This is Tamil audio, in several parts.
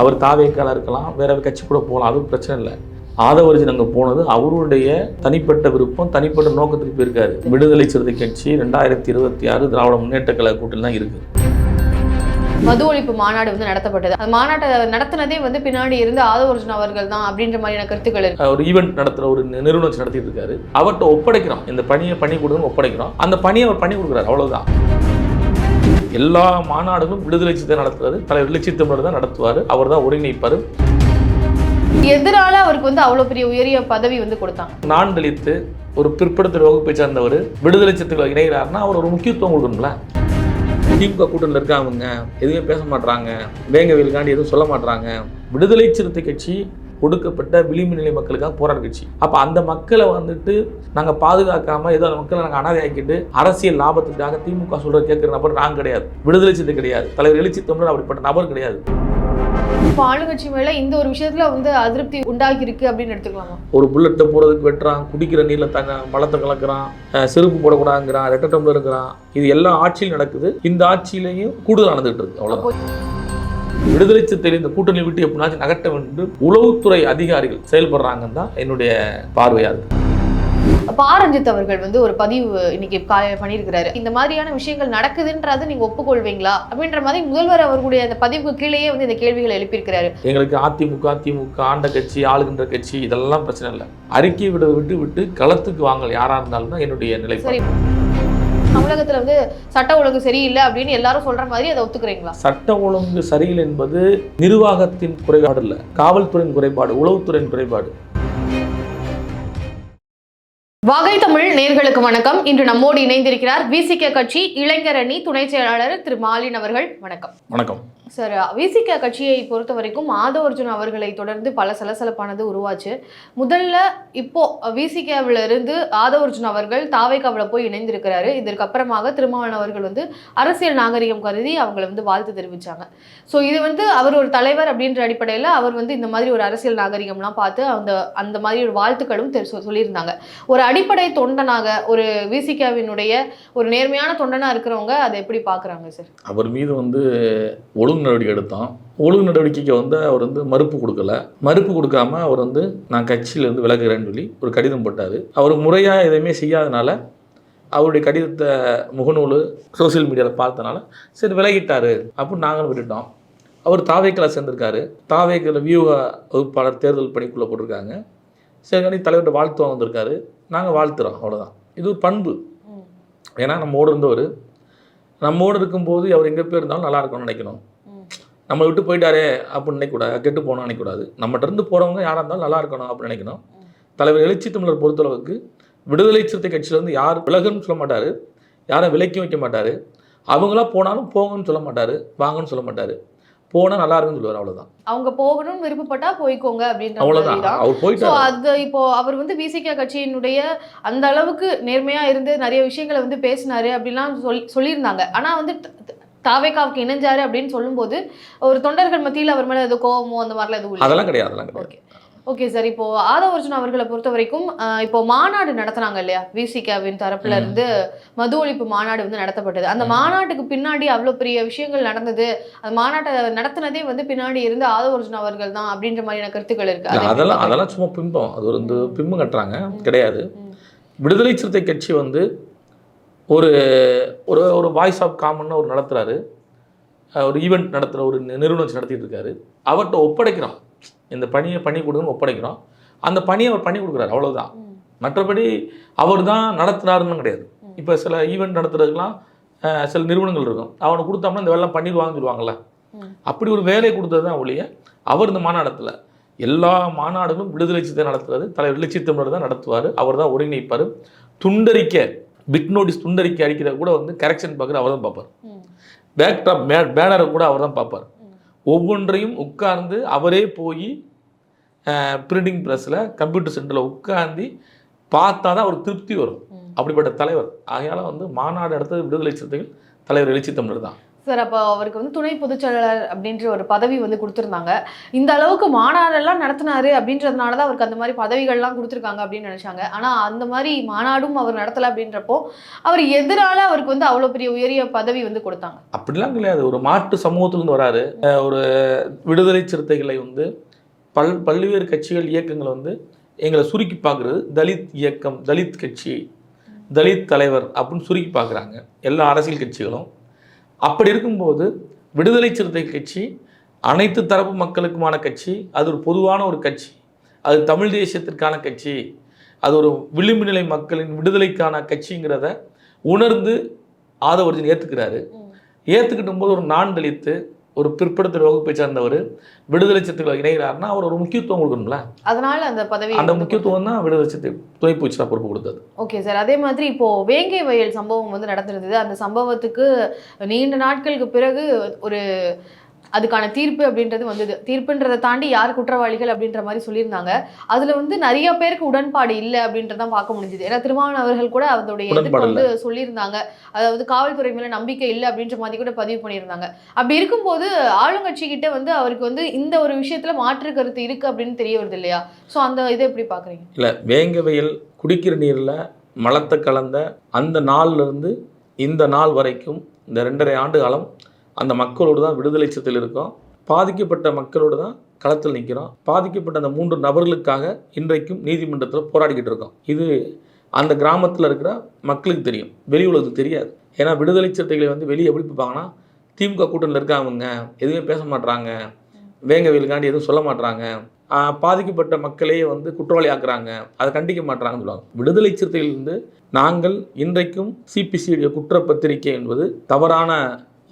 அவர் தாவேக்கால இருக்கலாம் வேற கட்சி கூட போகலாம் அதுவும் பிரச்சனை இல்லை. ஆதவர்ஜன் அங்கே போனது அவருடைய தனிப்பட்ட விருப்பம் தனிப்பட்ட நோக்கத்துக்கு போயிருக்காரு. விடுதலை சிறுத்தை கட்சி ரெண்டாயிரத்தி இருபத்தி ஆறு திராவிட முன்னேற்ற கழக கூட்டில் தான் இருக்கு. மது ஒழிப்பு மாநாடு வந்து நடத்தப்பட்டது. அந்த மாநாட்டை நடத்தினதே வந்து பின்னாடி இருந்து ஆதவர்ஜுன் அவர்கள் தான் அப்படின்ற மாதிரியான கருத்துக்கள் இருக்கு. ஒரு ஈவெண்ட் நடத்துகிற ஒரு நிறுவனம் நடத்திட்டு இருக்காரு. அவர்கிட்ட ஒப்படைக்கிறோம். இந்த பணியை பண்ணி கொடுங்கன்னு ஒப்படைக்கிறோம். அந்த பணியை அவர் பண்ணி கொடுக்குறாரு. அவ்வளவுதான். எல்லா மாநாடுகளும் விடுதலை சித்தை நடத்துறாரு தலைவர் விடுதலை தான் நடத்துவார். அவர் தான் ஒருங்கிணைப்பார். எதனால அவருக்கு வந்து அவ்வளவு பெரிய உயரிய பதவி வந்து கொடுத்தாங்க. நான் தலித்து ஒரு பிற்படுத்தல் வகுப்பை சார்ந்தவர் விடுதலை சித்துக்களை இணைகிறாருன்னா அவர் ஒரு முக்கியத்துவம் கொடுக்கணும்ல? திமுக கூட்டணியில் இருக்காங்க எதுவுமே பேச மாட்றாங்க வேங்க வெயிலுக்காண்டி எதுவும் சொல்ல மாட்றாங்க. விடுதலை சிறுத்தை கட்சி ஒடுக்கப்பட்ட விளிம்பு நிலை மக்களுக்காக போராட கட்சி. அப்போ அந்த மக்களை வந்துட்டு நாங்கள் பாதுகாக்காம ஏதோ அந்த மக்களை நாங்கள் அனாதையாக்கிட்டு அரசியல் லாபத்துக்காக திமுக சொல்ற கேட்குற நபர் நாங்கள் கிடையாது. விடுதலை சிறுத்தை கிடையாது. தலைவர் எழுச்சி தமிழர் அப்படிப்பட்ட நபர் கிடையாது. இப்போ ஆளுங்கட்சி மேல இந்த ஒரு விஷயத்துல வந்து அதிருப்தி உண்டாகி இருக்கு அப்படின்னு எடுத்துக்கலாமா? ஒரு புல்லட்டை போடுறதுக்கு வெட்டுறான் குடிக்கிற நீரில் தங்க மலத்தை கலக்குறான் செருப்பு போடக்கூடாதுங்கிறான் ரெட்டை டம்ளர் இருக்கிறான் இது எல்லா ஆட்சியிலும் நடக்குது. இந்த ஆட்சியிலையும் கூடுதல் நடந்துகிட்டு இருக்கு. அவ்வளோதான் விடுதலை சித்தையில் இந்த கூட்டணி விட்டு எப்படினாச்சும் நகட்ட வேண்டும். உளவுத்துறை அதிகாரிகள் செயல்படுறாங்கன்னு தான் என்னுடைய பார்வையா இருக்கு. பாரஞ்சித் அவர்கள் வந்து ஒரு பதிவு இன்னைக்கு காலையில பண்ணியிருக்கிறாரு. இந்த மாதிரியான விஷயங்கள் நடக்குதுன்றது நீங்க ஒப்புக்கொள்வீங்களா? அப்படின்ற மாதிரி முதல்வர் அவர்களுடைய அந்த பதிவுக்கு கீழேயே வந்து இந்த கேள்விகளை எழுப்பியிருக்கிறாரு. எங்களுக்கு அதிமுக திமுக ஆண்ட கட்சி ஆளுகின்ற கட்சி இதெல்லாம் பிரச்சனை இல்லை. அறிக்கை விட விட்டு விட்டு களத்துக்கு வாங்கல் யாரா இருந்தாலும் என்னுடைய நிலை தமிழகத்துல வந்து சட்ட ஒழுங்கு சரியில்லை அப்படின்னு எல்லாரும் சொல்ற மாதிரி அதை ஒத்துக்கிறீங்களா? சட்ட ஒழுங்கு சரியில்லை என்பது நிர்வாகத்தின் குறைபாடு இல்லை காவல்துறையின் குறைபாடு உளவுத்துறையின் குறைபாடு. வாகை தமிழ் நேர்களுக்கு வணக்கம். இன்று நம்மோடு இணைந்திருக்கிறார் விசிக கட்சி இளைஞர் அணி துணை செயலாளர் திரு மாலின் அவர்கள். வணக்கம். வணக்கம். சார் விசிக கட்சியை பொறுத்த வரைக்கும் ஆதவர்ஜுன் அவர்களை தொடர்ந்து பல சலசலப்பானது உருவாச்சு. முதல்ல இப்போ விசிகாவில் இருந்து ஆதவர்ஜுன் அவர்கள் தாவைக்காவில் போய் இணைந்திருக்கிறாரு. இதற்கப்புறமாக திருமாவளவன் அவர்கள் வந்து அரசியல் நாகரிகம் கருதி அவங்களை வந்து வாழ்த்து தெரிவிச்சாங்க. ஸோ இது வந்து அவர் ஒரு தலைவர் அப்படின்ற அடிப்படையில் அவர் வந்து இந்த மாதிரி ஒரு அரசியல் நாகரிகம்லாம் பார்த்து அந்த அந்த மாதிரி ஒரு வாழ்த்துக்களும் தெரி- சொ- சொல்லியிருந்தாங்க. ஒரு அடிப்படை தொண்டனாக ஒரு விசிகாவினுடைய ஒரு நேர்மையான தொண்டனாக இருக்கிறவங்க அதை எப்படி பார்க்குறாங்க சார்? அவர் மீது வந்து ஒழுங்கு நடவடிக்கை எடுத்தோம். ஒழுங்கு நடவடிக்கைக்கு வந்து அவர் வந்து மறுப்பு கொடுக்கல. மறுப்பு கொடுக்காம அவர் வந்து நான் கட்சியிலேருந்து விலகுறேன்னு சொல்லி ஒரு கடிதம் போட்டார். அவர் முறையாக எதுவுமே செய்யாதனால அவருடைய கடிதத்தை முகநூல் சோஷியல் மீடியாவில் பார்த்தனால சரி விலகிட்டாரு அப்படின்னு நாங்களும் விட்டுட்டோம். அவர் தாவேக்கில் சேர்ந்திருக்காரு. தாவேக்கில் வியூக வகுப்பாளர் தேர்தல் பணிக்குள்ளே போட்டிருக்காங்க. சரி தலைவர்கிட்ட வாழ்த்து வந்திருக்காரு. நாங்கள் வாழ்த்துறோம் அவ்வளோதான் இது ஒரு பண்பு. ஏன்னா நம்மோடு இருந்தவர். நம்மோடு இருக்கும்போது அவர் எங்கே போய் இருந்தாலும் நல்லா இருக்கும்னு நினைக்கணும். நம்ம விட்டு போயிட்டாரே அப்படின்னு நினைக்கக்கூடாது. கெட்டு போகணும்னு நினைக்கக்கூடாது. நம்மகிட்ட இருந்து போகிறவங்க யாராக இருந்தாலும் நல்லா இருக்கணும் அப்படின்னு நினைக்கணும். தலைவர் எழுச்சி தமிழர் பொறுத்தளவுக்கு விடுதலை சிறுத்தை கட்சியிலேருந்து யார் விலகுன்னு சொல்ல மாட்டார். யாரை விலக்கி வைக்க மாட்டார். அவங்களா போனாலும் போங்கன்னு சொல்ல மாட்டார். வாங்கன்னு சொல்ல மாட்டார். போனால் நல்லா இருக்குன்னு சொல்லுவார் அவ்வளோதான் அவங்க போகணும்னு விருப்பப்பட்டா போய்க்கோங்க அப்படின்ற அவ்வளோதான் அவர் ஸோ போயிட்டார் அது இப்போ அவர் வந்து பிசிகே கட்சியினுடைய அந்த அளவுக்கு நேர்மையா இருந்து நிறைய விஷயங்களை வந்து பேசினாரு அப்படிலாம் சொல்லி சொல்லியிருந்தாங்க. ஆனா வந்து தாவேகாவுக்கு இணைஞ்சாரு அப்படின்னு சொல்லும்போது ஒரு தொண்டர்கள் மத்தியில் அவர் மேல எதுவும் கோவமோ அந்த மாதிரிலாம் எதுவும் அதெல்லாம் கிடையாது அதெல்லாம் கிடையாது. ஓகே சார் இப்போ ஆதவர்ஜுன் அவர்களை பொறுத்த வரைக்கும் இப்போ மாநாடு நடத்துனாங்க இல்லையா? விசிகாவின் தரப்புல. இருந்து மது ஒழிப்பு மாநாடு வந்து நடத்தப்பட்டது. அந்த. மாநாட்டுக்கு பின்னாடி அவ்வளோ பெரிய விஷயங்கள் நடந்தது. அந்த மாநாட்டை நடத்தினதே வந்து பின்னாடி இருந்து ஆதவர்ஜுன் அவர்கள் தான் அப்படின்ற மாதிரியான கருத்துக்கள் இருக்கு. அதெல்லாம்? அதெல்லாம் சும்மா பிம்பம். அது ஒரு வந்து பிம்பம் கட்டுறாங்க. கிடையாது. விடுதலை சிறுத்தை கட்சி வந்து ஒரு ஒரு ஒரு வாய்ஸ் ஆஃப் காமன்னு ஒரு நடத்துகிறாரு ஒரு ஈவெண்ட் நடத்துகிற ஒரு நிறுவனம் நடத்திட்டு இருக்காரு அவர்கிட்ட ஒப்படைக்கிறோம். இந்த பணியை பண்ணி கொடுங்கன்னு ஒப்படைக்கிறோம். அந்த பணியை அவர் பண்ணி கொடுக்குறாரு. அவ்வளவுதான். ம். மற்றபடி அவர் தான் நடத்துனாருன்னு கிடையாது. இப்போ சில ஈவெண்ட் நடத்துறதுக்கெலாம் சில நிறுவனங்கள் இருக்கும். அவனை கொடுத்தோம்னா இந்த வேலை பண்ணிடுவாங்கன்னு சொல்லுவாங்கல்ல. ம். அப்படி ஒரு வேலை கொடுத்தது தான் ஒழிய அவர் இந்த மாநாடத்தில் எல்லா மாநாடுகளும் விடுதலை சித்தை நடத்துறது தலைவர் விடுதலை சித்தமிழர் தான் நடத்துவார். அவர் தான் ஒருங்கிணைப்பார். துண்டறிக்க பிட் நோட்டீஸ் துண்டறிக்கை அடிக்கிறத கூட வந்து கரெக்ஷன் பார்க்குற அவர் தான் பார்ப்பார். பேக்டாப் மே பேனரை கூட அவர் தான் பார்ப்பார். ஒவ்வொன்றையும் உட்கார்ந்து அவரே போய் பிரிண்டிங் ப்ரெஸ்ஸில் கம்ப்யூட்டர் சென்டரில் உட்கார்ந்து பார்த்தா தான் ஒரு திருப்தி வரும். அப்படிப்பட்ட தலைவர் ஆகையால் வந்து மாநாடு அடுத்தது விடுதலை சிறுத்தைகள் தலைவர் எழுச்சி தமிழர் தான் சார் அப்போ அவருக்கு வந்து துணை பொதுச்செயலாளர் அப்படின்ற ஒரு பதவி வந்து கொடுத்துருந்தாங்க. இந்த அளவுக்கு மாநாடெல்லாம் நடத்தினாரு அப்படின்றதுனால தான் அவருக்கு அந்த மாதிரி பதவிகள்லாம் கொடுத்துருக்காங்க அப்படின்னு நினச்சாங்க. ஆனால் அந்த மாதிரி மாநாடும் அவர் நடத்தலை அப்படின்றப்போ அவர் எதிரால அவருக்கு வந்து அவ்வளோ பெரிய உயரிய பதவி வந்து கொடுத்தாங்க. அப்படிலாம் கிடையாது. ஒரு மாட்டு சமூகத்திலிருந்து வராரு. ஒரு விடுதலை சிறுத்தைகளை வந்து பல் பல்வேறு கட்சிகள் இயக்கங்களை வந்து எங்களை சுருக்கி பார்க்குறது தலித் இயக்கம் தலித் கட்சி தலித் தலைவர் அப்படின்னு சுருக்கி பார்க்குறாங்க. எல்லா அரசியல் கட்சிகளும். அப்படி இருக்கும்போது விடுதலை சிறுத்தை கட்சி அனைத்து தரப்பு மக்களுக்குமான கட்சி அது ஒரு பொதுவான ஒரு கட்சி அது தமிழ் தேசியத்திற்கான கட்சி அது ஒரு விளிம்பு நிலை மக்களின் விடுதலைக்கான கட்சிங்கிறத உணர்ந்து ஆதவர்ஜன் ஏற்றுக்கிறாரு ஏற்றுக்கிட்டும் போது ஒரு நான் தலித்து ஒரு பிற்படுத்தல் வகுப்பை சார்ந்தவர் விடுதலை சிறுத்தைகளை இணைகிறாருன்னா அவர் ஒரு முக்கியத்துவம் கொடுக்கணும்ல? அதனால அந்த பதவி அந்த முக்கியத்துவம் தான் விடுதலை சிறுத்தை துணை பூச்சினா பொறுப்பு கொடுத்தது. Okay sir. அதே மாதிரி இப்போ வேங்கை வயல் சம்பவம் வந்து நடந்திருந்தது. அந்த சம்பவத்துக்கு நீண்ட நாட்களுக்கு பிறகு ஒரு அதுக்கான தீர்ப்பு அப்படின்றது வந்தது. தீர்ப்புன்றதை தாண்டி யார் குற்றவாளிகள் அப்படின்ற மாதிரி சொல்லியிருந்தாங்க. அதுல வந்து நிறைய பேருக்கு உடன்பாடு இல்லை அப்படின்றதான் பார்க்க முடிஞ்சுது. ஏன்னா திருமாவளவன் அவர்கள் கூட அதோடைய எதிர்ப்பு வந்து சொல்லியிருந்தாங்க. அதாவது காவல்துறை மேல நம்பிக்கை இல்லை அப்படின்ற மாதிரி கூட பதிவு பண்ணியிருந்தாங்க. அப்படி இருக்கும்போது ஆளுங்கட்சி கிட்ட வந்து அவருக்கு வந்து இந்த ஒரு விஷயத்துல மாற்று கருத்து இருக்கு அப்படின்னு தெரிய வருது இல்லையா? ஸோ அந்த இதை எப்படி பாக்குறீங்க இல்லை வேங்கவையில் குடிக்கிற நீரில் மலத்தை கலந்த அந்த நாள்ல இருந்து இந்த நாள் வரைக்கும் இந்த ரெண்டரை ஆண்டு காலம் அந்த மக்களோடு தான் விடுதலை சத்தில் இருக்கோம். பாதிக்கப்பட்ட மக்களோடு தான் களத்தில் நிற்கிறோம். பாதிக்கப்பட்ட அந்த மூன்று நபர்களுக்காக இன்றைக்கும் நீதிமன்றத்தில் போராடிக்கிட்டு இருக்கோம். இது அந்த கிராமத்தில் இருக்கிற மக்களுக்கு தெரியும். வெளி உலகத்துக்கு தெரியாது. ஏன்னா விடுதலை சிறுத்தைகளை வந்து வெளியே எப்படி பார்ப்பாங்கன்னா திமுக கூட்டணியில் இருக்காங்க எதுவுமே பேச மாட்றாங்க. வேங்கவேலுக்காண்டி எதுவும் சொல்ல மாட்டுறாங்க பாதிக்கப்பட்ட மக்களே வந்து குற்றவாளி ஆக்குறாங்க. அதை கண்டிக்க மாட்றாங்கன்னு சொல்லுவாங்க. விடுதலை சிறுத்தைகளிலிருந்து நாங்கள் இன்றைக்கும் சிபிசியுடைய குற்றப்பத்திரிகை என்பது தவறான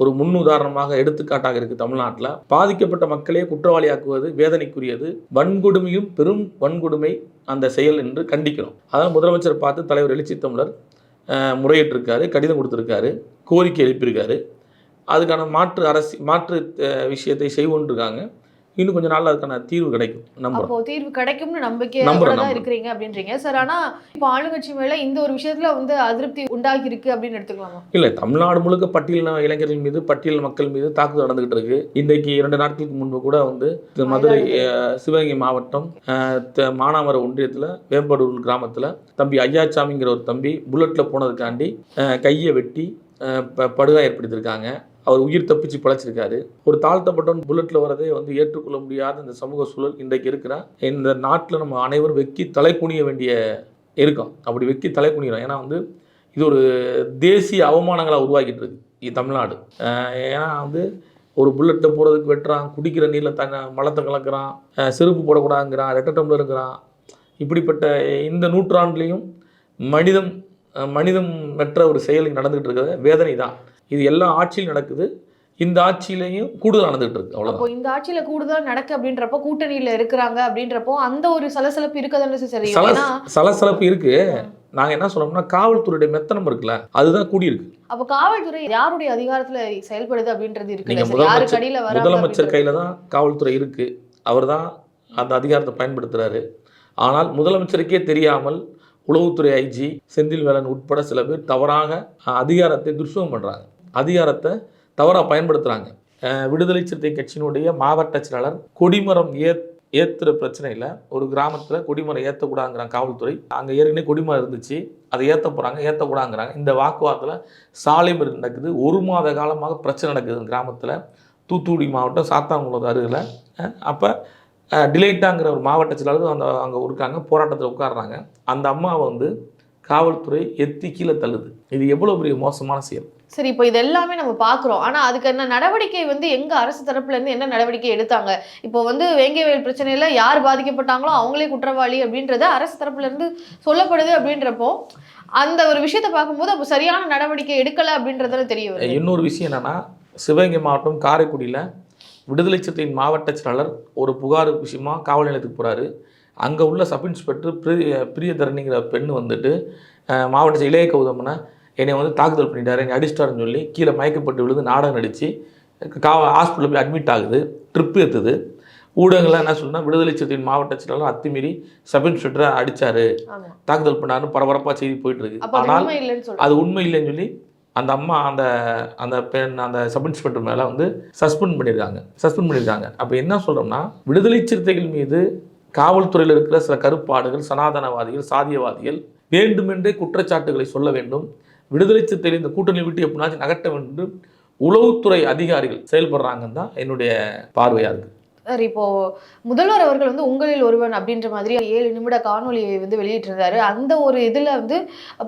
ஒரு முன்னுதாரணமாக எடுத்துக்காட்டாக இருக்குது தமிழ்நாட்டில். பாதிக்கப்பட்ட மக்களே குற்றவாளியாக்குவது வேதனைக்குரியது. வன்கொடுமையும் பெரும் வன்கொடுமை அந்த செயல் என்று கண்டிக்கிறோம் அதனால் முதலமைச்சர் பார்த்து தலைவர் எழுச்சி தமிழர் முறையிட்டிருக்காரு கடிதம் கொடுத்துருக்காரு கோரிக்கை எழுப்பியிருக்காரு. அதுக்கான மாற்று அரசு மாற்று விஷயத்தை செய்வோன்றிருக்காங்க. இன்னும் கொஞ்ச நாள்ல அதுக்கான தீர்வு கிடைக்கும். அப்போ தீர்வு கிடைக்கும்னு நம்பிக்கை தான். இருக்கிறீங்க அப்படின்றீங்க. சார் ஆனா இப்போ ஆளுங்கட்சி மேல இந்த ஒரு விஷயத்துல வந்து அதிருப்தி உண்டாகி இருக்கு அப்படின்னு எடுத்துக்கலாமா? இல்லை தமிழ்நாடு முழுக்க பட்டியலின இளைஞர்கள் மீது பட்டியல் மக்கள் மீது தாக்குதல் நடந்துகிட்டு இருக்கு. இன்றைக்கு இரண்டு நாட்களுக்கு முன்பு கூட வந்து மதுரை சிவகங்கை மாவட்டம் மானாமர ஒன்றியத்தில் வேம்படூர் கிராமத்தில் தம்பி ஐயாச்சாமிங்கிற ஒரு தம்பி புல்லட்டில் போனதுக்காண்டி கையை வெட்டி ப படுகாயம் ஏற்படுத்தியிருக்காங்க. அவர் உயிர் தப்பிச்சு பழச்சிருக்காரு. ஒரு தாழ்த்தப்பட்டவன் புல்லட்டில் வரதே வந்து ஏற்றுக்கொள்ள முடியாத இந்த சமூக சூழல் இன்றைக்கு இருக்கிற இந்த நாட்டில் நம்ம அனைவரும் வெக்கி தலை குனிய வேண்டிய இருக்கோம் அப்படி வெக்கி தலை குனிகிறோம். ஏன்னா வந்து இது ஒரு தேசிய அவமானங்களாக உருவாக்கிட்டு இருக்கு தமிழ்நாடு. ஏன்னா வந்து ஒரு புல்லட்டை போகிறதுக்கு வெட்டுறான் குடிக்கிற நீரில் தங்க மலத்தை கலக்கிறான் செருப்பு போடக்கூடாதுங்கிறான் ரெட்டை டம்ளருங்கிறான் இப்படிப்பட்ட இந்த நூற்றாண்டுலேயும் மனிதம் மனிதம் மற்ற ஒரு செயல் நடந்துகிட்டு இருக்கிறது. வேதனை தான் இது எல்லா ஆட்சியிலும் நடக்குது. இந்த ஆட்சியிலையும் கூடுதல் நடந்துகிட்டு இருக்கு அவ்வளோதான் இந்த ஆட்சியில கூடுதல் நடக்கு அப்படின்றப்போ கூட்டணியில இருக்கிறாங்க அப்படின்றப்போ அந்த ஒரு சலசலப்பு இருக்கதானே சரி சலசலப்பு இருக்கு. நாங்கள் என்ன சொல்றோம்னா காவல்துறையுடைய மெத்தனம் இருக்குல்ல அதுதான் கூடியிருக்கு. அப்போ காவல்துறை யாருடைய அதிகாரத்துல செயல்படுது அப்படின்றது நீங்க சார் யாரு முதலமைச்சர். கையில் தான் காவல்துறை இருக்கு. அவர் தான் அந்த அதிகாரத்தை பயன்படுத்துறாரு. ஆனால் முதலமைச்சருக்கே தெரியாமல் உளவுத்துறை ஐஜி செந்தில் வேலன் உட்பட சில பேர் தவறாக அதிகாரத்தை துஷ்பம் பண்றாங்க. அதிகாரத்தை தவறாக பயன்படுத்துகிறாங்க விடுதலை சிறுத்தை கட்சியினுடைய மாவட்ட செயலாளர் கொடிமரம் ஏ ஏற்றுற பிரச்சனையில் ஒரு கிராமத்தில் கொடிமரம் ஏற்றக்கூடாதுங்கிறாங்க காவல்துறை. அங்கே ஏற்கனவே கொடிமரம் இருந்துச்சு அதை ஏற்ற போகிறாங்க ஏற்றக்கூடாதுங்கிறாங்க இந்த வாக்குவாதத்தில் சாலை மறியல் நடக்குது. ஒரு மாத காலமாக பிரச்சனை நடக்குது கிராமத்தில். தூத்துக்குடி மாவட்டம் சாத்தாங்குளம் அருகில். அப்போ டிலைட்டாங்கிற ஒரு மாவட்ட செயலாளர் அந்த அங்கே இருக்காங்க போராட்டத்தில் உட்கார்றாங்க. அந்த அம்மாவை வந்து காவல்துறை எத்தி கீழே தள்ளுது. இது எவ்வளோ பெரிய மோசமான செயல். சரி இப்போ இது எல்லாமே நம்ம பார்க்குறோம் ஆனால் அதுக்கு என்ன நடவடிக்கை வந்து எங்கள் அரசு தரப்புல இருந்து என்ன நடவடிக்கை எடுத்தாங்க? இப்போ வந்து வேங்கைவேல் பிரச்சனையில் யார் பாதிக்கப்பட்டாங்களோ அவங்களே குற்றவாளி அப்படின்றத அரசு தரப்புலேருந்து சொல்லப்படுது அப்படின்றப்போ அந்த ஒரு விஷயத்தை பார்க்கும்போது அப்போ சரியான நடவடிக்கை எடுக்கலை அப்படின்றதுல தெரியும் இன்னொரு விஷயம் என்னென்னா சிவகங்கை மாவட்டம் காரைக்குடியில் விடுதலை சிறுத்தையின் மாவட்ட செயலாளர் ஒரு புகார் விஷயமா காவல் நிலையத்துக்கு போகிறாரு அங்கே உள்ள சப் இன்ஸ்பெக்டர் பிரிய பிரியதரணிங்கிற பெண் வந்துட்டு மாவட்ட இளைய கௌதமனை என்னை வந்து தாக்குதல் பண்ணிட்டாரு. என்னை அடிச்சிட்டாருன்னு சொல்லி கீழே மயக்கப்பட்டு விழுந்து நாடகம் நடித்து கா ஹாஸ்பிட்டலில் போய் அட்மிட் ஆகுது. ட்ரிப் ஏற்றுது ஊடகங்கள்லாம் என்ன சொல்லுன்னா விடுதலை சிறுத்தையின் மாவட்ட செயலாளர் அத்துமீறி சப் இன்ஸ்பெக்டரை அடிச்சாரு. ஆமா. தாக்குதல் பண்ணாருன்னு பரபரப்பாக செய்தி போயிட்டு இருக்கு. அப்போ அது ஆனால் உண்மை இல்லைன்னு சொல்றேன் அது உண்மை இல்லைன்னு சொல்லி அந்த அம்மா அந்த அந்த பெண் அந்த சப் இன்ஸ்பெக்டர் மேலே வந்து சஸ்பெண்ட் பண்ணியிருக்காங்க. சஸ்பெண்ட் பண்ணியிருக்காங்க. அப்போ என்ன சொல்கிறோம்னா விடுதலை சிறுத்தைகள் மீது காவல்துறையில் இருக்கிற சில கருப்பாடுகள் சனாதனவாதிகள் சாதியவாதிகள் வேண்டுமென்றே குற்றச்சாட்டுகளை சொல்ல வேண்டும். விடுதலை சிறுத்தைகள் இந்த கூட்டணி விட்டு எப்படினாச்சும் நகட்ட வேண்டும். உளவுத்துறை அதிகாரிகள் செயல்படுறாங்கன்னு தான் என்னுடைய பார்வையாக இருக்குது சார் இப்போ முதல்வர் அவர்கள் வந்து உங்களில் ஒருவன் அப்படின்ற மாதிரி ஏழு நிமிட காணொலியை வந்து வெளியிட்டிருந்தாரு. அந்த ஒரு இதுல வந்து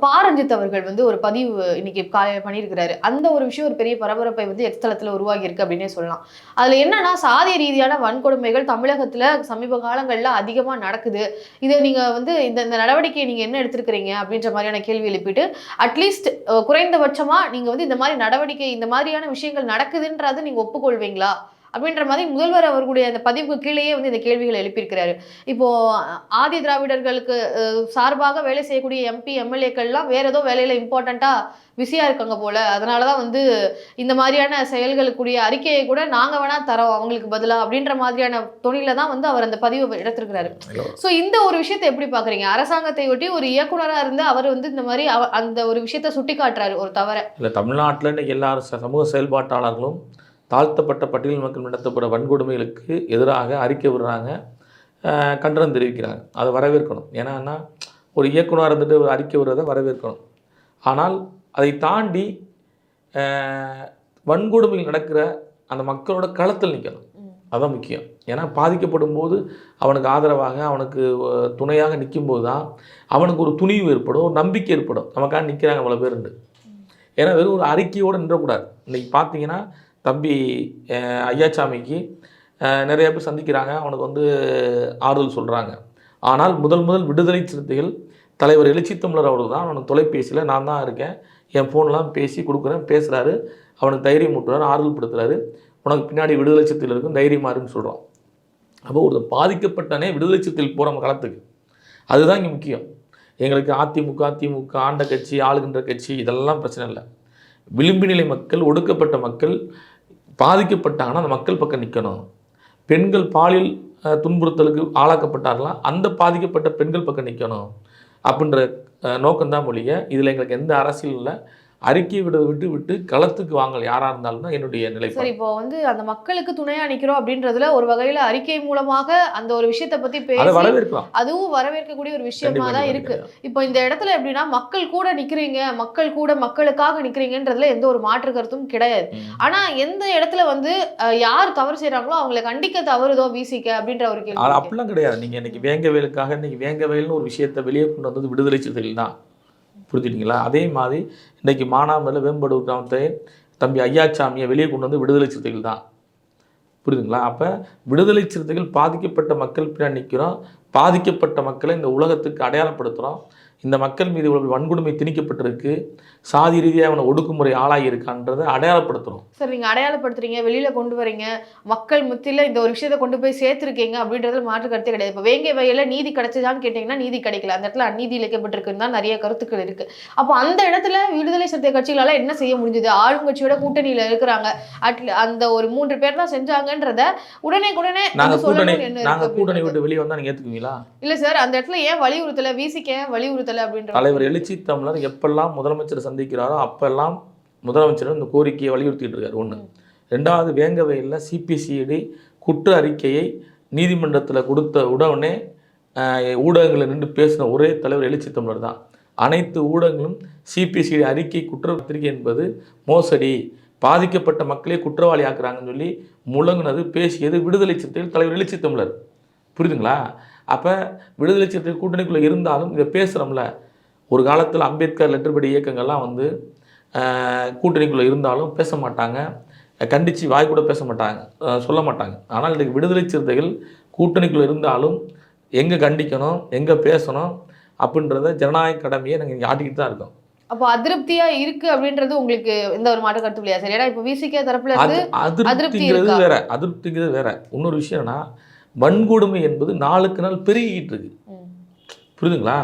பாரஞ்சித் அவர்கள் வந்து ஒரு பதிவு இன்னைக்கு காலையில பண்ணியிருக்கிறாரு. அந்த ஒரு விஷயம் ஒரு பெரிய பரபரப்பை வந்து எக்ஸ்தலத்தில் உருவாகி இருக்கு அப்படின்னே சொல்லலாம். அதுல என்னன்னா சாதிய ரீதியான வன்கொடுமைகள் தமிழகத்துல சமீப காலங்கள்ல அதிகமா நடக்குது. இதை நீங்க வந்து இந்த இந்த நடவடிக்கையை நீங்க என்ன எடுத்திருக்கிறீங்க அப்படின்ற மாதிரியான கேள்வி எழுப்பிட்டு அட்லீஸ்ட் குறைந்தபட்சமா நீங்க வந்து இந்த மாதிரி நடவடிக்கை இந்த மாதிரியான விஷயங்கள் நடக்குதுன்றது நீங்க ஒப்புக்கொள்வீங்களா? அப்படின்ற மாதிரி முதல்வர் அவர்களுடைய அந்த பதிவுக்கு கீழேயே வந்து இந்த கேள்விகளை எழுப்பியிருக்கிறாரு. இப்போ ஆதி திராவிடர்களுக்கு சார்பாக வேலை செய்யக்கூடிய எம்பி எம்எல்ஏக்கள்லாம் வேற ஏதோ வேலையில இம்பார்ட்டண்டா பிஸியா இருக்காங்க போல. அதனாலதான் வந்து இந்த மாதிரியான செயல்களுக்குரிய அறிக்கையை கூட நாங்க வேணா தரோம் அவங்களுக்கு பதிலா அப்படின்ற மாதிரியான தொழில தான் வந்து அவர் அந்த பதிவை எடுத்திருக்கிறாரு. ஸோ இந்த ஒரு விஷயத்தை எப்படி பாக்குறீங்க? அரசாங்கத்தை ஒட்டி ஒரு இயக்குனரா இருந்து அவர் வந்து இந்த மாதிரி அந்த ஒரு விஷயத்த சுட்டி காட்டுறாரு ஒரு தவற. இல்லை தமிழ்நாட்டில் ச- சமூக செயல்பாட்டாளர்களும் தாழ்த்தப்பட்ட பட்டியல் மக்கள் நடத்தப்பட வன்கொடுமைகளுக்கு எதிராக அறிக்கை விடுறாங்க கண்டனம் தெரிவிக்கிறாங்க. அதை வரவேற்கணும். ஏன்னா ஒரு இயக்குனர் இருந்துட்டு ஒரு அறிக்கை விடுறதை வரவேற்கணும். ஆனால் அதை தாண்டி வன்கொடுமைகள் நடக்கிற அந்த மக்களோட களத்தில் நிற்கணும் அதுதான் முக்கியம். ஏன்னா பாதிக்கப்படும் போது அவனுக்கு ஆதரவாக அவனுக்கு துணையாக நிற்கும்போது தான் அவனுக்கு ஒரு துணிவு ஏற்படும் ஒரு நம்பிக்கை ஏற்படும். நமக்காக நிற்கிறாங்க அவ்வளோ பேருண்டு ஏன்னா வெறும் ஒரு அறிக்கையோடு நின்றக்கூடாது. இன்றைக்கி பார்த்தீங்கன்னா தம்பி ஐயாச்சாமிக்கு நிறைய பேர் சந்திக்கிறாங்க. அவனுக்கு வந்து ஆறுதல் சொல்கிறாங்க ஆனால் முதல் முதல் விடுதலை சிறுத்தைகள் தலைவர் எழுச்சி தமிழர் அவர் தான் அவனுக்கு தொலைபேசியில் நான் தான் இருக்கேன். என் ஃபோன்லாம் பேசி கொடுக்குறேன் பேசுகிறாரு அவனுக்கு தைரியம் ஊட்டுறாரு ஆறுதல் படுத்துறாரு. உனக்கு பின்னாடி விடுதலை சிறுத்தைகள் இருக்கும் தைரியமாக இருக்குன்னு சொல்கிறோம் அப்போ ஒரு பாதிக்கப்பட்டனே விடுதலை சிறுத்தையில் போகிற களத்துக்கு. அதுதான் இங்கே முக்கியம். எங்களுக்கு அதிமுக திமுக ஆண்ட கட்சி ஆளுகின்ற கட்சி இதெல்லாம் பிரச்சனை இல்லை. விளிம்பு நிலை மக்கள் ஒடுக்கப்பட்ட மக்கள் பாதிக்கப்பட்டாங்கன்னா அந்த மக்கள் பக்கம் நிற்கணும் பெண்கள் பாலியல் துன்புறுத்தலுக்கு ஆளாக்கப்பட்டார்களாம் அந்த பாதிக்கப்பட்ட பெண்கள் பக்கம் நிற்கணும் அப்படின்ற நோக்கம்தான் மொழிய இதில் எங்களுக்கு எந்த அரசியலும் இல்லை. அறிக்கை விட விட்டு விட்டு களத்துக்கு வாங்கல் யாராக இருந்தாலும் தான் என்னுடைய சரி நிலைப்பாடு இப்போ வந்து அந்த மக்களுக்கு துணையா நிக்கிறோம் அப்படின்றதுல ஒரு வகையில அறிக்கை மூலமாக அந்த ஒரு விஷயத்தை பத்தி பேசி வரவேற்கலாம். அதுவும் வரவேற்கக்கூடிய ஒரு விஷயமா தான் இருக்கு. இப்போ இந்த இடத்துல எப்படின்னா மக்கள் கூட நிக்கிறீங்க மக்கள் கூட மக்களுக்காக நிக்கிறீங்கன்றதுல எந்த ஒரு மாற்று கருத்தும் கிடையாது. ஆனா எந்த இடத்துல வந்து யார் தவறு செய்றாங்களோ அவங்களை கண்டிக்க தவறுதோ வீசிக்க அப்படின்ற ஒரு கேள்வி. அப்படிலாம் கிடையாது. நீங்கள் இன்னைக்கு வேங்கவேலுக்காக இன்னைக்கு வேங்கவேல்னு ஒரு விஷயத்தை வெளியே கொண்டு வந்தது விடுதலை சிறுத்தைகள் தான். புரிஞ்சுட்டிங்களா அதே மாதிரி இன்றைக்கி மானாமரில் வேம்படு கிராமத்தை தம்பி ஐயாச்சாமியை வெளியே கொண்டு வந்து விடுதலை சிறுத்தைகள் தான். புரியுதுங்களா? அப்போ விடுதலை சிறுத்தைகள் பாதிக்கப்பட்ட மக்கள் பின்னாடி நிற்கிறோம். பாதிக்கப்பட்ட மக்களை இந்த உலகத்துக்கு அடையாளப்படுத்துகிறோம் இந்த மக்கள் மீது இவ்வளவு வன்கொடுமை திணிக்கப்பட்டிருக்கு. சாதி ரீதியாக அவனை ஒடுக்குமுறை ஆளாகி இருக்கான்றதை அடையாளப்படுத்துகிறோம் சார் நீங்க அடையாளப்படுத்துறீங்க வெளியில கொண்டு வரீங்க மக்கள் மத்தியில இந்த ஒரு விஷயத்தை கொண்டு போய் சேர்த்திருக்கீங்க அப்படின்றதுல மாற்று கருத்தே கிடையாது. இப்போ வேங்கை வயல்ல நீதி கிடைச்சதான்னு கேட்டீங்கன்னா நீதி கிடைக்கல. அந்த இடத்துல அநீதி இழைக்கப்பட்டிருக்குன்னு தான் நிறைய கருத்துக்கள் இருக்கு. அப்போ அந்த இடத்துல விடுதலை சிறுத்தை கட்சிகளால என்ன செய்ய முடிஞ்சது? ஆளுங்கட்சியோட கூட்டணியில இருக்கிறாங்க. அட்ல அந்த ஒரு மூன்று பேர் தான் செஞ்சாங்கன்றத உடனே உடனே நாங்கள் கூட்டணி நாங்கள் கூட்டணி அப்படின்றது. விட்டு வெளியே வந்தால் நீங்கள் ஏற்றுக்குவீங்களா இல்ல சார் அந்த இடத்துல ஏன் வலியுறுத்தல? விசிக்க வலியுறுத்தல அப்படின்ற தலைவர் எழுச்சி தமிழர் எப்பெல்லாம் முதலமைச்சரை சந்திக்கிறாரோ அப்பெல்லாம் முதலமைச்சர் இந்த கோரிக்கையை வலியுறுத்திட்டு இருக்காரு. ஒன்று ரெண்டாவது வேங்கவையில் சிபிசிஐடி குற்ற அறிக்கையை நீதிமன்றத்தில் கொடுத்த உடனே ஊடகங்களில் நின்று பேசின ஒரே தலைவர் எழுச்சி தமிழர் தான். அனைத்து ஊடகங்களும் சிபிசிஐடி அறிக்கை குற்றப்பத்திரிகை என்பது மோசடி. பாதிக்கப்பட்ட மக்களே குற்றவாளி ஆக்குறாங்கன்னு சொல்லி முழங்குனது பேசியது விடுதலை சிறுத்தைகள் தலைவர் எழுச்சி தமிழர். புரியுதுங்களா? அப்போ விடுதலை சிறுத்தைகள் கூட்டணிக்குள்ளே இருந்தாலும் இதை பேசுகிறோம்ல ஒரு காலத்தில் அம்பேத்கர் லெட்டர்படி இயக்கங்கள்லாம் வந்து கூட்டணிக்குள்ளே இருந்தாலும் பேச மாட்டாங்க. கண்டித்து வாய் கூட பேச மாட்டாங்க. சொல்ல மாட்டாங்க. ஆனால் இன்றைக்கு விடுதலை சிறுத்தைகள் கூட்டணிக்குள்ளே இருந்தாலும் எங்கே கண்டிக்கணும் எங்கே பேசணும் அப்படின்றத ஜனநாயக கடமையை நாங்கள் இங்கே ஆட்டிக்கிட்டு தான் இருக்கோம். அப்போ அதிருப்தியா இருக்கு அப்படின்றது உங்களுக்கு எந்த ஒரு மாற்று கருத்து இல்லையா? சார் ஏன்னா இப்போ விசிக தரப்புல அதிருப்திங்கிறது? வேற. அதிருப்திங்கிறது வேற. இன்னொரு விஷயம்னா வன்கொடுமை என்பது நாளுக்கு நாள் பெருகிட்டு இருக்கு. புரியுதுங்களா?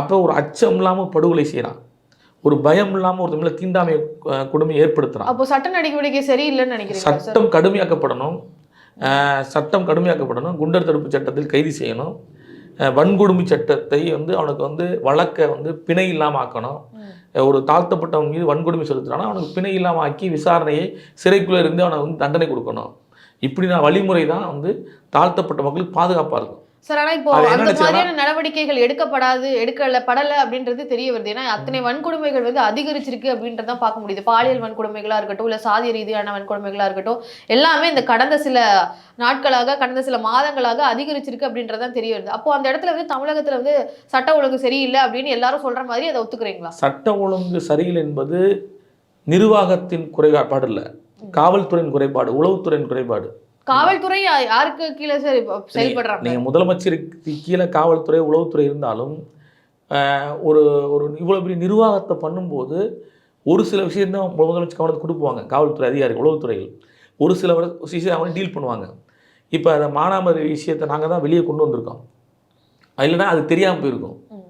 அப்போ ஒரு அச்சம் இல்லாமல் படுகொலை செய்கிறான் ஒரு பயம் இல்லாமல் ஒரு தமிழை தீண்டாமை கொடுமை ஏற்படுத்துகிறான் அப்போ சட்ட நடவடிக்கை சரியில்லைன்னு நினைக்கிறீங்களா சார்? சட்டம் கடுமையாக்கப்படணும். சட்டம் கடுமையாக்கப்படணும். குண்டர் தடுப்பு சட்டத்தில் கைது செய்யணும். வன்கொடுமை சட்டத்தை வந்து அவனுக்கு வந்து வழக்கை வந்து பிணை இல்லாமல் ஆக்கணும். ஒரு தாழ்த்தப்பட்டவன் மீது வன்கொடுமை செலுத்துறானா அவனுக்கு பிணை இல்லாமல் ஆக்கி விசாரணையை சிறைக்குள்ளே இருந்து அவனை வந்து தண்டனை கொடுக்கணும். இப்படி நான் வழிமுறை தான் வந்து தாழ்த்தப்பட்ட மக்களுக்கு பாதுகாப்பாக இருக்கும். சார் ஆனா இப்போ அந்த மாதிரியான நடவடிக்கைகள் எடுக்கப்படாது எடுக்கல படல அப்படின்றது தெரிய வருது. ஏன்னா அத்தனை வன்கொடுமைகள் வந்து அதிகரிச்சிருக்கு அப்படின்றதான் பார்க்க முடியுது. பாலியல் வன்கொடுமைகளா இருக்கட்டும் இல்ல சாதிய ரீதியான வன்கொடுமைகளா இருக்கட்டும் எல்லாமே இந்த கடந்த சில நாட்களாக கடந்த சில மாதங்களாக அதிகரிச்சிருக்கு அப்படின்றதான் தெரிய வருது. அப்போ அந்த இடத்துல வந்து தமிழகத்துல வந்து சட்ட ஒழுங்கு சரியில்லை அப்படின்னு எல்லாரும் சொல்ற மாதிரி அதை ஒத்துக்கிறீங்களா? சட்ட ஒழுங்கு சரியில்லை என்பது நிர்வாகத்தின் குறைபாடு இல்லை. காவல்துறையின் குறைபாடு உளவுத்துறையின் குறைபாடு. காவல்துறை யாருக்கு கீழே சார் செயல்படுறாங்க? நீங்கள் முதலமைச்சருக்கு கீழே காவல்துறை உளவுத்துறை இருந்தாலும் ஒரு ஒரு இவ்வளோ பெரிய நிர்வாகத்தை பண்ணும்போது ஒரு சில விஷயம்தான் முதலமைச்சர் கவனத்தை கொடுப்பாங்க காவல்துறை அதிகாரிகள் உளவுத்துறைகள் ஒரு சில விஷயம் அவங்க டீல் பண்ணுவாங்க. இப்போ அந்த மானாமரி விஷயத்தை நாங்கள் தான் வெளியே கொண்டு வந்திருக்கோம். இல்லைன்னா அது தெரியாமல் போயிருக்கும். ம்.